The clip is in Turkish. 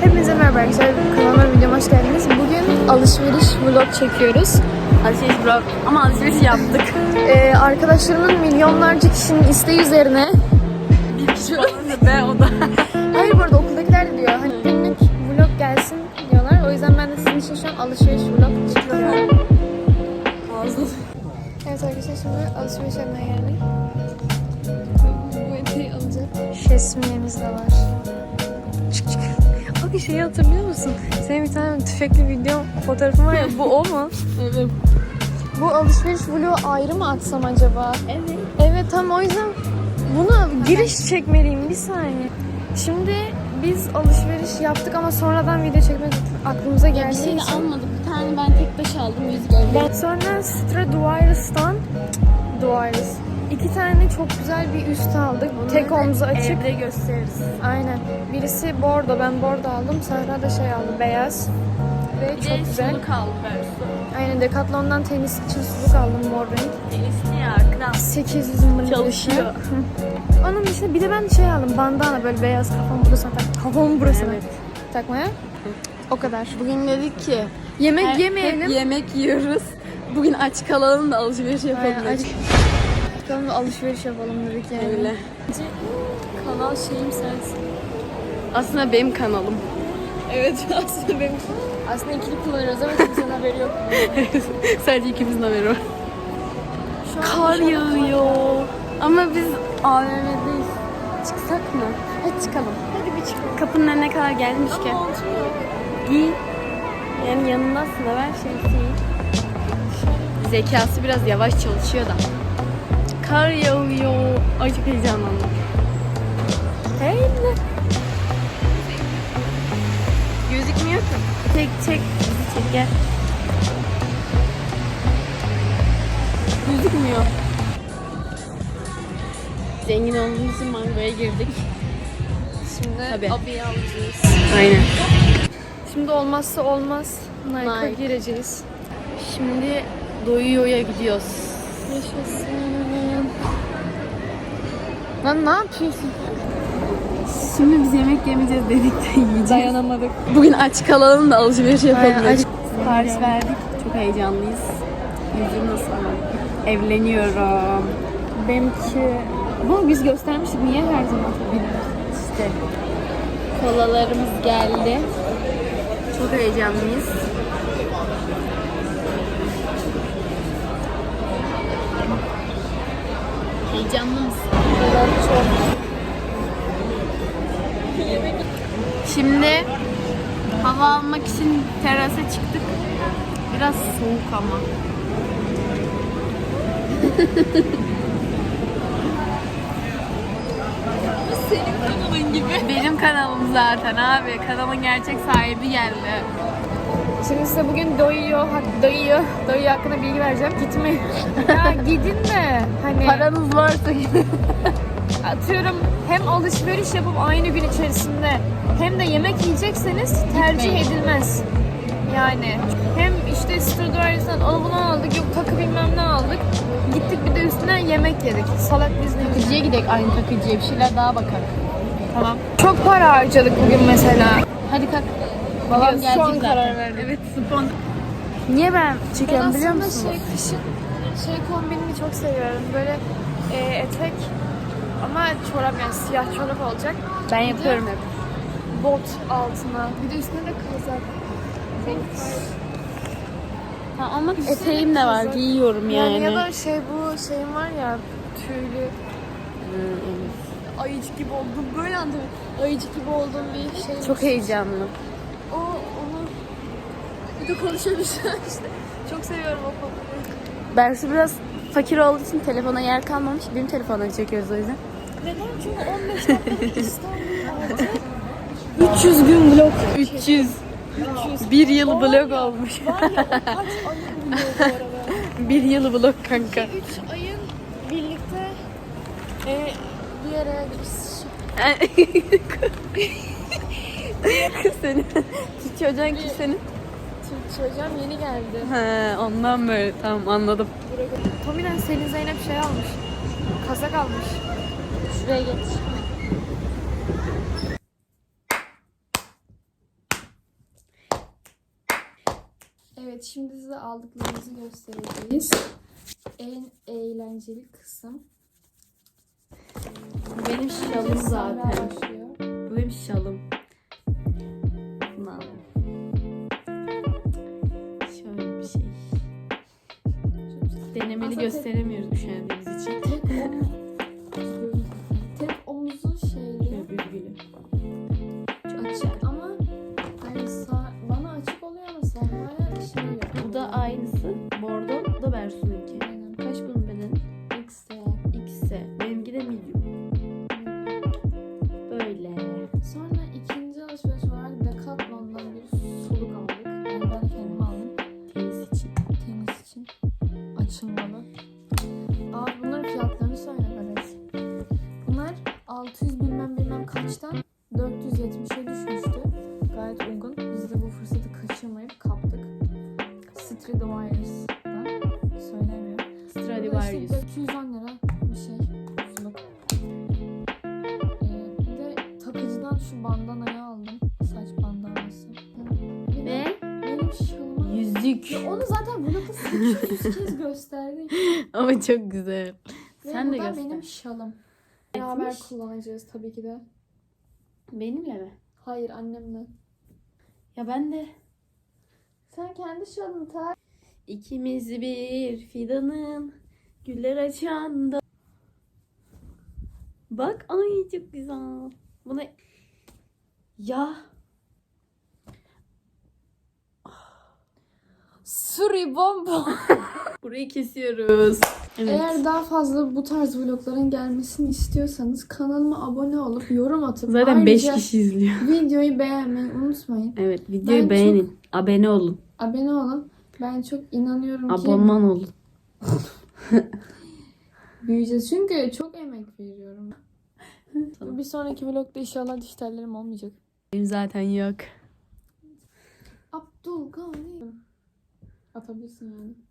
Hepinize merhaba arkadaşlar. Kanalıma videoma hoş geldiniz. Bugün alışveriş vlog çekiyoruz. Alışveriş bırak ama alışveriş yaptık. Ee, arkadaşlarımın milyonlarca kişinin isteği üzerine Bir kişi da be o da. Hayır bu arada okuldakiler de diyor. Hani günlük vlog gelsin diyorlar. O yüzden ben de sizin için şu an alışveriş vlog çekiyorum. Evet arkadaşlar şimdi alışveriş yapmaya geldik. Bu eteği alacağım. Şesmiyemiz de var. Çık çık. Abi şeyi hatırlıyor musun? Senin bir tane tüfekli video fotoğrafın var ya bu o mu? Evet. Bu alışveriş vlogu ayrı mı atsam acaba? Evet. Evet tam o yüzden buna giriş çekmeliyim bir saniye. Şimdi biz alışveriş yaptık ama sonradan video çekmek aklımıza Bir geldiği şey de için. almadım. Bir tane ben tek taş aldım. Yüzük evde. Ben sonra Stradivarius'tan Duvarius. İki tane çok güzel bir üst aldık. Tek omzu açık. Evde gösteririz. Aynen. Birisi bordo. Ben bordo aldım. Sahra da şey aldı. Beyaz. Ve çok güzel. kaldı Bersu. Aynen Decathlon'dan tenis için suluk aldım mor renk. Tenisli ya kral. 800 ml. Çalışıyor. Onun dışında bir de ben şey aldım. Bandana böyle beyaz kafam burasına tak. Kafamın burasına Evet. takmaya. O kadar. Bugün dedik ki Yemek hep- yemeyelim. Hep yemek yiyoruz. Bugün aç kalalım da alışveriş yapalım. Aynen, aç. Da alışveriş yapalım dedik yani. Öyle. Kanal şeyim sensin. Aslında benim kanalım. Evet aslında benim. Aslında ikili kullanıyoruz ama kimsenin haberi yok. Sadece ikimizin haberi var. Şu an Kar yağıyor. Ama biz AVM'deyiz. Çıksak mı? Hadi çıkalım. Hadi bir çıkalım. Kapının önüne kadar gelmişken. Ama montum yok. Giy. Yani yanındasın da ver şemsiyeyi. Zekası biraz yavaş çalışıyor da. Kar yağıyor. Ay çok heyecanlandım. Hey. Gözükmüyor ki. Çek çek. Bizi çek gel. Gözükmüyor. Zengin olduğumuz için mangoya girdik. Şimdi Tabii. abiye alacağız. Aynen. Şimdi olmazsa olmaz. Nike'a Nike. gireceğiz. Şimdi Doyuyor'ya gidiyoruz. Yaşasın. Lan ne yapıyorsun? Şimdi biz yemek yemeyeceğiz dedik de yiyeceğiz. Dayanamadık. Bugün aç kalalım da alışveriş yapalım. Aç-. Sipariş verdik. Çok heyecanlıyız. Yüzüm nasıl ama? Evleniyorum. Benimki... Bunu biz göstermiştik. Niye her zaman? İşte kolalarımız geldi. Çok heyecanlıyız. Heyecanlı mısın? Şimdi hava almak için terasa çıktık. Biraz soğuk ama. Senin kanalın gibi. Benim kanalım zaten abi. Kanalın gerçek sahibi geldi. Şimdi size bugün doyuyor, doyuyor, doyuyor hakkında bilgi vereceğim. Gitmeyin. ya gidin de hani Paranız varsa atıyorum hem alışveriş yapıp aynı gün içerisinde hem de yemek yiyecekseniz tercih Gitmeyin. edilmez. Yani hem işte Stradivarius'tan onu bunu aldık, yok takı bilmem ne aldık. Gittik bir de üstüne yemek yedik. Salak biz ne takıcıya gidelim aynı takıcıya bir şeyler daha bakalım. Tamam. Çok para harcadık bugün mesela. Hadi kalk. Babam an zaten. karar verdim. Evet spon. Niye ben çekiyorum ben biliyor aslında musunuz? şey kışın şey kombinini çok seviyorum. Böyle e, etek ama çorap yani siyah çorap olacak. Ben Bir de yapıyorum hep. Bot altına. Bir de üstüne de kazak. Ha, ama Üstüne eteğim de var giyiyorum yani. Yani ya da şey bu şeyim var ya tüylü ayıcık gibi oldum. Böyle anladım. Ayıcık gibi olduğum bir şey. Çok heyecanlı. O onu bir de konuşuyormuş işte. Çok seviyorum o konuyu. Bersu biraz fakir olduğu için telefona yer kalmamış. Benim telefondan çekiyoruz o yüzden. Neden? Çünkü 15 dakika İstanbul aldı. 300 gün vlog. 300. Bir yıl vlog olmuş. Var ya kaç ayın vlogu bu arada. Bir yıl vlog kanka. 3 ayın birlikte e, bir yere Kız senin. Türkçe hocan kim senin? Türkçe hocam yeni geldi. He, ondan böyle tamam anladım. Tomi'den Selin Zeynep şey almış. Kazak almış. Şuraya geç. Evet şimdi size aldıklarımızı göstereceğiz. En eğlenceli kısım. Benim şalım zaten. Benim şalım. Aslında gösteremiyoruz üşendiğimiz için. 470'e düşmüştü. Gayet uygun. Biz de bu fırsatı kaçırmayıp kaptık. Streetwires'dan söylemiyorum. Stradivarius. işte 210 lira bir şey. Suluk. Ee, bir de takıcıdan şu bandanayı aldım. Saç bandanası. Bir Ve benim şalıma... yüzük. Ya onu zaten vlogda 800 kez gösterdik. Ama çok güzel. Ve Sen de göster. benim şalım. Beraber kullanacağız tabii ki de. Benimle mi? Hayır annemle. Ya ben de. Sen kendi şalını tak. İkimiz bir fidanın güller açanda. Bak ay çok güzel. Buna ya Suri bomba. burayı kesiyoruz. Evet. Eğer daha fazla bu tarz vlogların gelmesini istiyorsanız kanalıma abone olup yorum atıp Zaten 5 ayrıca kişi izliyor. videoyu beğenmeyi unutmayın. Evet videoyu Ben beğenin. Abone olun. Abone olun. Ben çok inanıyorum ki Abonman olun. büyüyeceğiz. Çünkü çok emek veriyorum. Bir sonraki vlogda inşallah diş tellerim olmayacak. Benim zaten yok. Abdülgani. Atabilirsin yani.